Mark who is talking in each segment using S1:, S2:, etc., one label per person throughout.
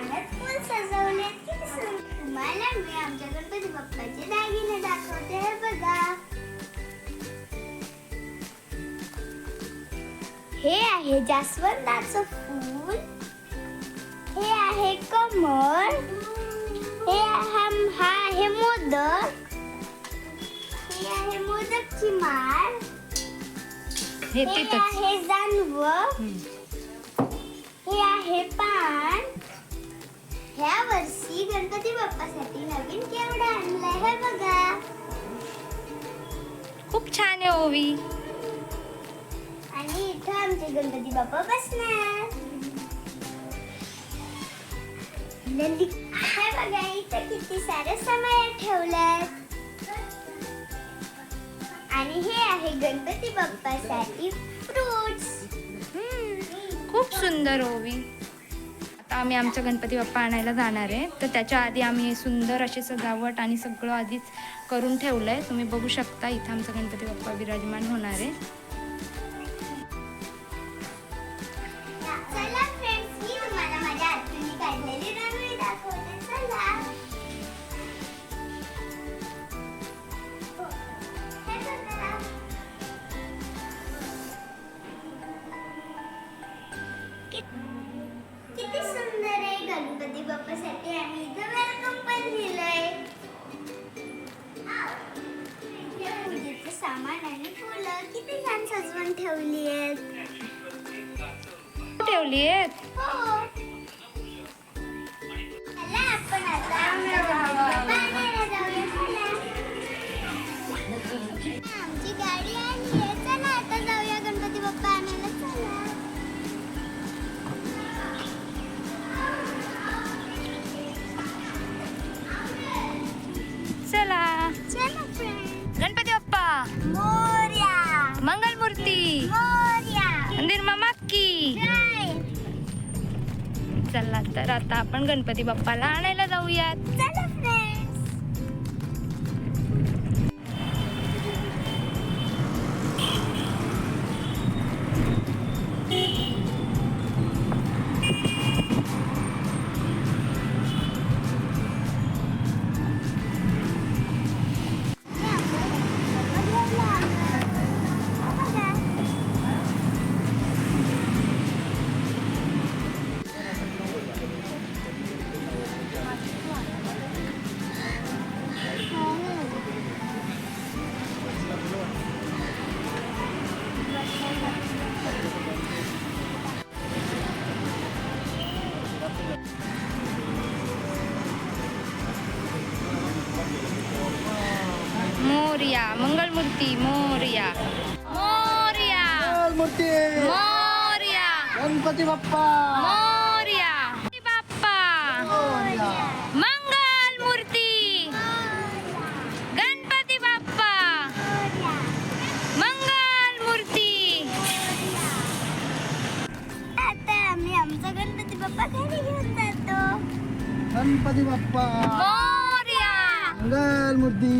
S1: अंगणात फुल सुंदर. तुम्हाला मी आमच्या गणपती बाप्पाचे दागिने दाखवते हे बघा हे आहे जास्वंदाचं फूल हे आहे कमळ हे हा आहे मोदक हे आहे मोदकची माळ
S2: हे
S1: हे आहे जानवं. हे आहे पान ह्या वर्षी गणपती बाप्पासाठी नवीन केवढं आणलंय हे बघा.
S2: खूप छान आहे ओवी
S1: आणि इथं आमचे गणपती बाप्पा बसणार. नंदी हे बघा इथं किती सारे समय ठेवल्यात आणि हे आहे गणपती बाप्पासाठी फ्रुट्स
S2: खूप सुंदर ओवी आता आम्ही आमच्या गणपती बाप्पा आणायला जाणार आहे. तर त्याच्या आधी आम्ही सुंदर अशी सजावट आणि सगळं आधीच करून ठेवलं आहे तुम्ही बघू शकता इथं आमचा गणपती बाप्पा विराजमान होणार आहे.
S1: बाप्पासाठी आम्ही इथं वेलकम पण हे पूजेचं सामान आणि फुलं. किती छान सजवून ठेवली आहेत.
S2: ठेवली आहेत?
S1: हो. चला
S2: तर आता आपण गणपती बाप्पाला आणायला जाऊयात. मंगलमूर्ती मोर्या मोर्या
S3: मूर्ती
S2: मोर्या
S3: गणपती बाप्पा
S2: मोर्या बाप्पा मंगलमूर्ती गणपती बाप्पा मंगलमूर्ती
S1: आता आम्ही आमचा गणपती बाप्पा घरी घेऊन जातो
S3: गणपती बाप्पा
S2: मोर्या
S3: मंगल मूर्ती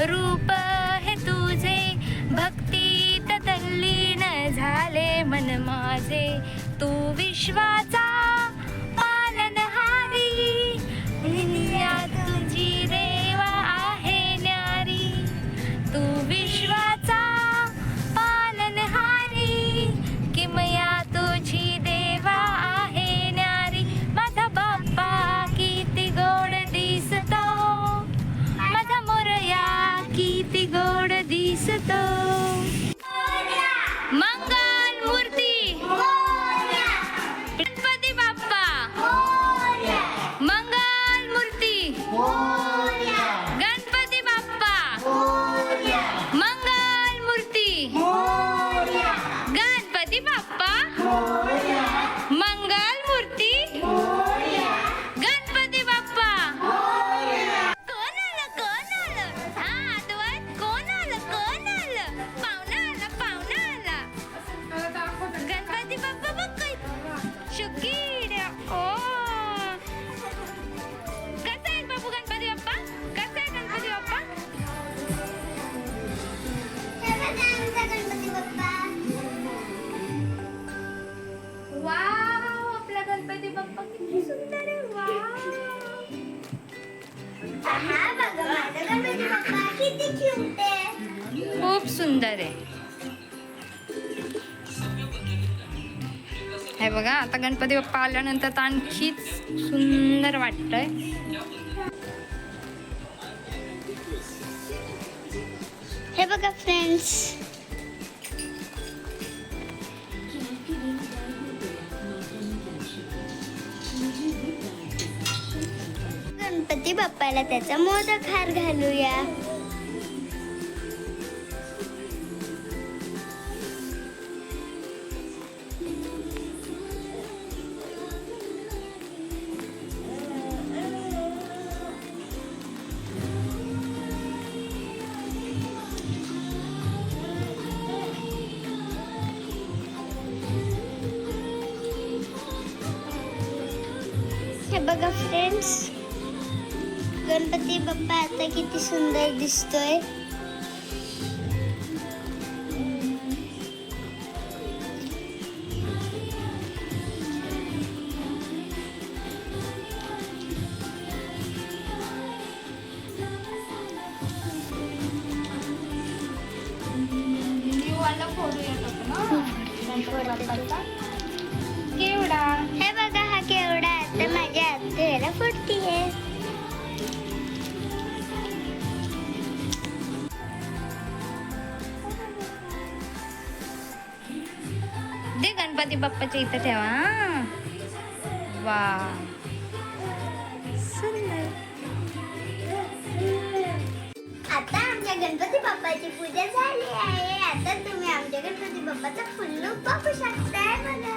S2: रूप हे तुझे। भक्तीत तल्लीन झाले मन माझे। तू विश्वाचा हे बघा आता गणपती बाप्पा आल्यानंतर तर आणखीच सुंदर वाटतंय.
S1: हे बघा फ्रेंड्स गणपती बाप्पाला त्याचा मोदक हार घालूया. हे बघा फ्रेंड्स गणपती बाप्पा आता किती सुंदर दिसतोय
S2: केवढा गणपती बाप्पाच्या इथं ठेवा. वा.
S1: आता आमच्या गणपती बाप्पाची पूजा झाली आहे. आता तुम्ही आमच्या गणपती बाप्पाचा फुल्लू बघू शकताय बघा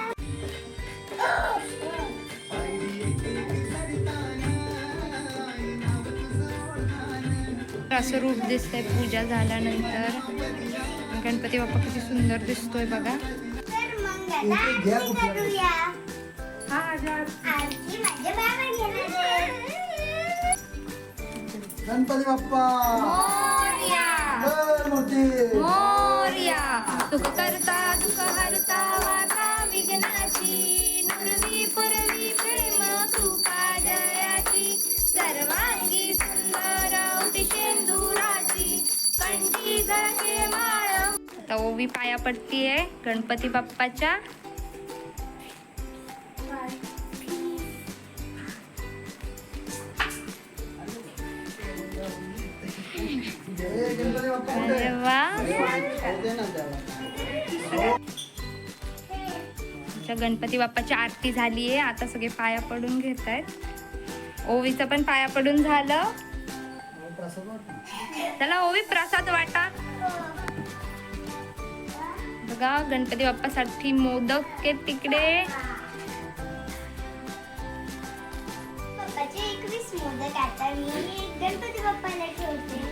S2: असं रूप दिसतंय पूजा झाल्यानंतर. गणपती बाप्पा किती सुंदर दिसतोय बघा.
S1: तर मग आता
S3: घ्या
S1: आरती
S3: कुठलं.
S1: करूया
S2: हा हजार
S1: आरती माझ्या बाबा घेणार आहे.
S3: गणपती बाप्पा
S2: मोर्या
S3: मंगल मूर्ती
S2: मोर्या सुख करता दुःख हरता आता ओवी पाया पडतीये गणपती बाप्पाच्या
S3: जय गणपती
S2: अरे वा गणपती बाप्पाची आरती झाली आहे आता सगळे पाया पडून घेत आहेत. ओवीचं पण पाया पडून झालं.
S3: त्याला
S2: चला ओवी प्रसाद वाटा. बघा गणपती बाप्पासाठी मोदक के तिकडे.
S1: मोदक आता मी गणपती बाप्पाला ठेवते.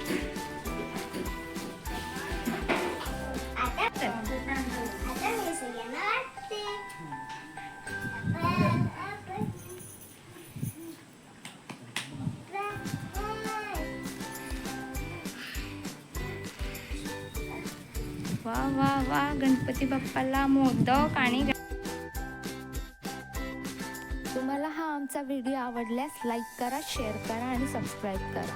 S2: वा वा वा. गणपती बाप्पाला मोदक आणि
S4: तुम्हाला हा आमचा व्हिडिओ आवडल्यास लाईक करा शेअर करा आणि सबस्क्राईब करा.